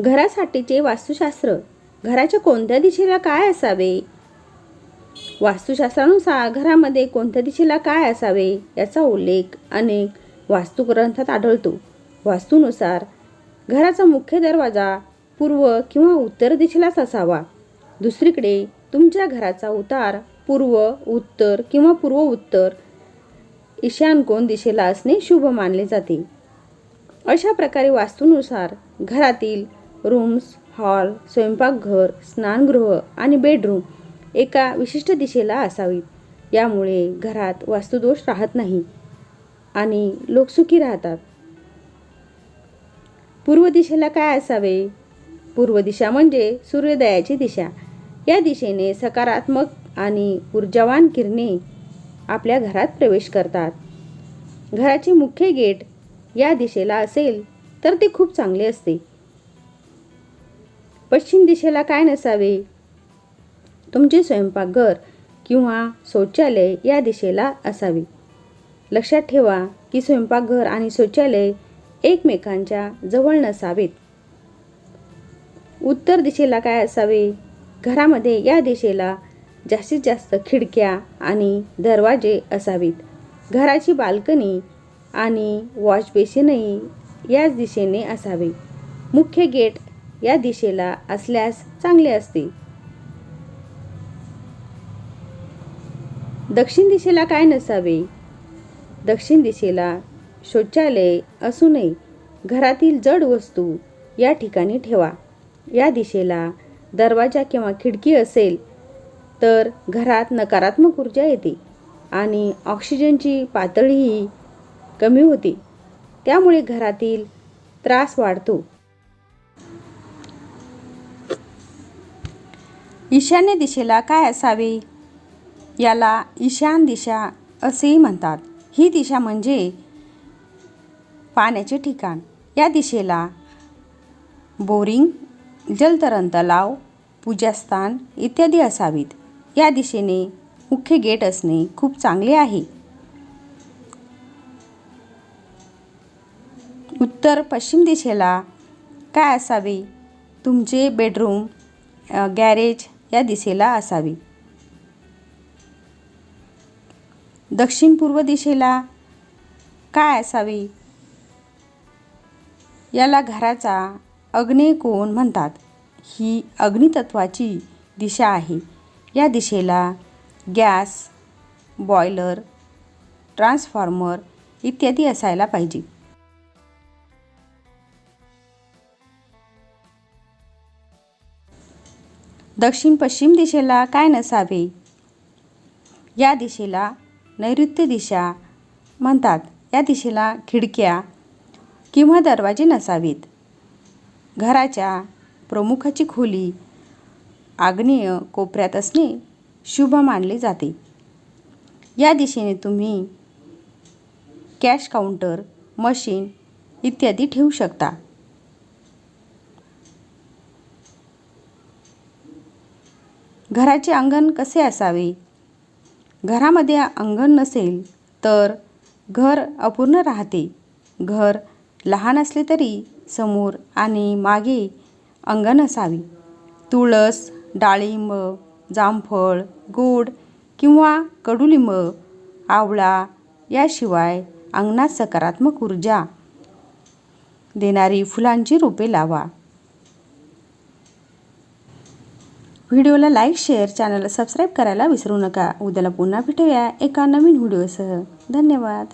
घरासाठीचे वास्तुशास्त्र. घराच्या कोणत्या दिशेला काय असावे? वास्तुशास्त्रानुसार घरामध्ये कोणत्या दिशेला काय असावे याचा उल्लेख अनेक वास्तुग्रंथात आढळतो. वास्तूनुसार घराचा मुख्य दरवाजा पूर्व किंवा उत्तर दिशेलाच असावा. दुसरीकडे तुमच्या घराचा उतार पूर्व उत्तर किंवा पूर्व उत्तर ईशानकोन दिशेला असणे शुभ मानले जाते. अशा प्रकारे वास्तूनुसार घरातील रूम्स हॉल स्वयंपाकघर स्नानगृह आणि बेडरूम एका विशिष्ट दिशेला असावीत यामुळे घरात वास्तुदोष राहत नाही आणि लोक सुखी राहतात. पूर्व दिशेला काय असावे? पूर्व दिशा म्हणजे सूर्योदयाची दिशा. या दिशेने सकारात्मक आणि ऊर्जावान किरणे आपल्या घरात प्रवेश करतात. घराचे मुख्य गेट या दिशेला असेल तर ते खूप चांगले असते. पश्चिम दिशेला काय नसावे? तुमचे स्वयंपाकघर किंवा शौचालय या दिशेला असावे. लक्षात ठेवा की स्वयंपाकघर आणि शौचालय एकमेकांच्या जवळ नसावेत. उत्तर दिशेला काय असावे? घरामध्ये या दिशेला जास्तीत जास्त खिडक्या आणि दरवाजे असावेत. घराची बाल्कनी आणि वॉश बेसिनही याच दिशेने असावे. मुख्य गेट या दिशेला असल्यास चांगले असते. दक्षिण दिशेला काय नसावे? दक्षिण दिशेला शौचालय असू नये. घरातील जड वस्तू या ठिकाणी ठेवा. या दिशेला दरवाजा किंवा खिडकी असेल तर घरात नकारात्मक ऊर्जा येते आणि ऑक्सिजनची पातळीही कमी होते. त्यामुळे घरातील त्रास वाढतो. ईशान्य दिशेला काय असावे? याला ईशान दिशा असेही म्हणतात. ही दिशा म्हणजे पाण्याचे ठिकाण. या दिशेला बोरिंग जलतरण तलाव पूजास्थान इत्यादी असावीत. या दिशेने मुख्य गेट असणे खूप चांगले आहे. उत्तर पश्चिम दिशेला काय असावे? तुमचे बेडरूम गॅरेज या दिशेला असावे. दक्षिण पूर्व दिशेला काय असावे? याला घराचा अग्निकोण म्हणतात? ही अग्नितत्वाची दिशा आहे. या दिशेला गॅस बॉयलर ट्रान्सफॉर्मर इत्यादी असायला पाहिजे. दक्षिण पश्चिम दिशेला काय नसावे? या दिशेला नैऋत्य दिशा म्हणतात. या दिशेला खिडक्या किंवा दरवाजे नसावेत. घराच्या प्रमुखाची खोली आग्नेय कोपऱ्यात असणे शुभ मानले जाते. या दिशेने तुम्ही कॅश काउंटर मशीन इत्यादी ठेवू शकता. घराचे अंगण कसे असावे? घरामध्ये अंगण नसेल तर घर अपूर्ण राहते. घर लहान असले तरी समोर आणि मागे अंगण असावे. तुळस डाळिंब जामफळ गोड किंवा कडुलिंब आवळा याशिवाय अंगणात सकारात्मक ऊर्जा देणारी फुलांची रोपे लावा. व्हिडिओला लाईक शेअर चॅनलला सबस्क्राईब करायला विसरू नका. उद्याला पुन्हा भेटूया एका नवीन व्हिडिओसह. धन्यवाद.